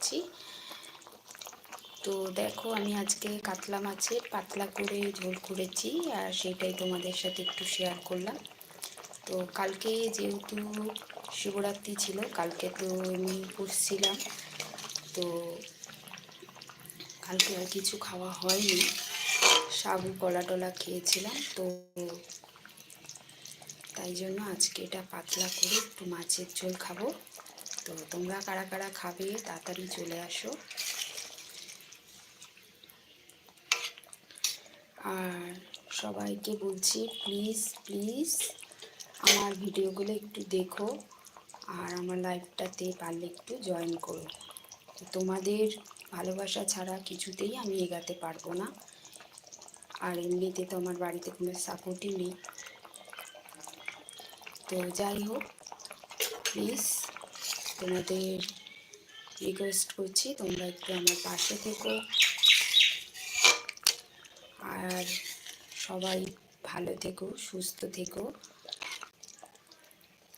করছি তো দেখো, আমি আজকে কাতলা মাছের পাতলা করে ঝোল করেছি আর সেটাই তোমাদের সাথে একটু শেয়ার করলাম। তো কালকে যেহেতু শিবরাত্রি ছিল, কালকে তো আমি করছিলাম তো কালকে আর কিছু খাওয়া হয়নি। সাবু কলা টলা খেয়েছিলাম, তো তাই জন্য আজকে এটা পাতলা করে একটু মাছের ঝোল খাব। তোমরা কারা কারা খাবে, তাড়াতাড়ি চলে আসো। আর সবাইকে বলছি প্লিজ প্লিজ আমার ভিডিওগুলো একটু দেখো, আর আমার লাইভটাতে পারলে একটু জয়েন করো। তোমাদের ভালোবাসা ছাড়া কিছুতেই আমি এগাতে পারব না, আর এমনিতে তো আমার বাড়িতে কোনো সাপোর্টই নেই। তো যাই হোক প্লিজ তোমাদের রিকোয়েস্ট করছি, তোমরা একটু আমার পাশে থেকো। আর সবাই ভালো থেকো, সুস্থ থেকো।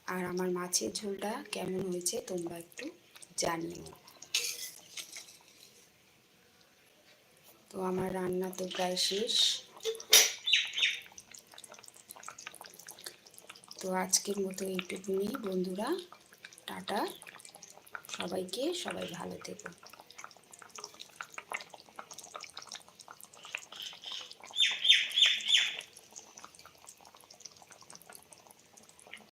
আর আমার মাছের ঝোলটা কেমন হয়েছে তোমরা একটু জানিও। তো আমার রান্না তো প্রায় শেষ। তো আজকের মতো এইটুকুনি, বন্ধুরা। টাটা। সবাইকে সবাই ভালো থেকো।